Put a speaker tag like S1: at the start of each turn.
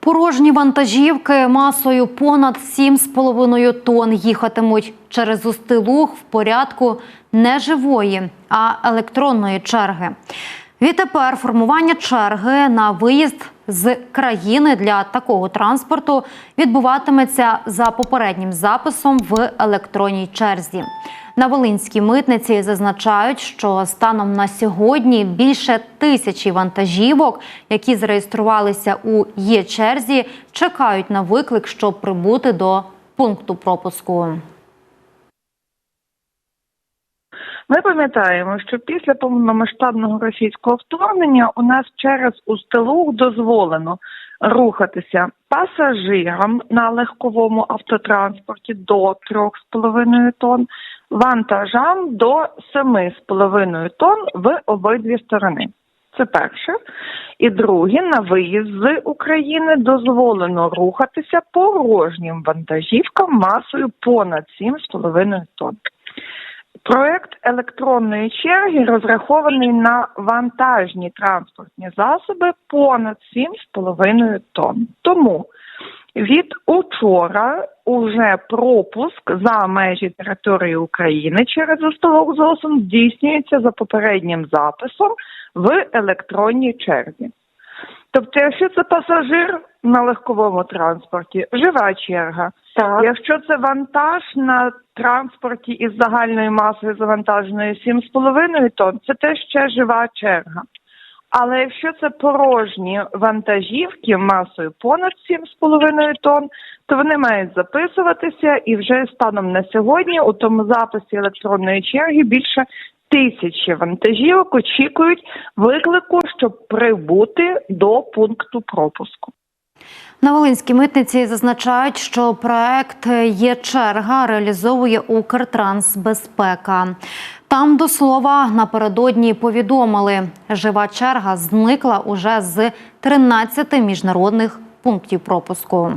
S1: Порожні вантажівки масою понад 7,5 тонн їхатимуть через Устилуг в порядку не живої, а електронної черги. Відтепер формування черги на виїзд з країни для такого транспорту відбуватиметься за попереднім записом в електронній черзі. На Волинській митниці зазначають, що станом на сьогодні більше тисячі вантажівок, які зареєструвалися у є-черзі, чекають на виклик, щоб прибути до пункту пропуску.
S2: Ми пам'ятаємо, що після повномасштабного російського вторгнення у нас через Устилуг дозволено рухатися пасажирам на легковому автотранспорті до 3,5 тонн, вантажам до 7,5 тонн в обидві сторони. Це перше. І друге, на виїзд з України дозволено рухатися порожнім вантажівкам масою понад 7,5 тонн. Проект електронної черги розрахований на вантажні транспортні засоби понад 7,5 тонн. Тому від учора уже пропуск за межі території України через островок ЗОСом здійснюється за попереднім записом в електронній черзі. Тобто, якщо це пасажир на легковому транспорті, жива черга.
S3: Так.
S2: Якщо це вантаж на транспорті із загальною масою завантаженою 7,5 тонн, це теж ще жива черга. Але якщо це порожні вантажівки масою понад 7,5 тонн, то вони мають записуватися і вже станом на сьогодні у тому записі електронної черги більше тисячі вантажівок очікують виклику, щоб прибути до пункту пропуску.
S1: На Волинській митниці зазначають, що проект є черга реалізовує Укртрансбезпека. Там до слова напередодні повідомили, жива черга зникла уже з 13 міжнародних пунктів пропуску.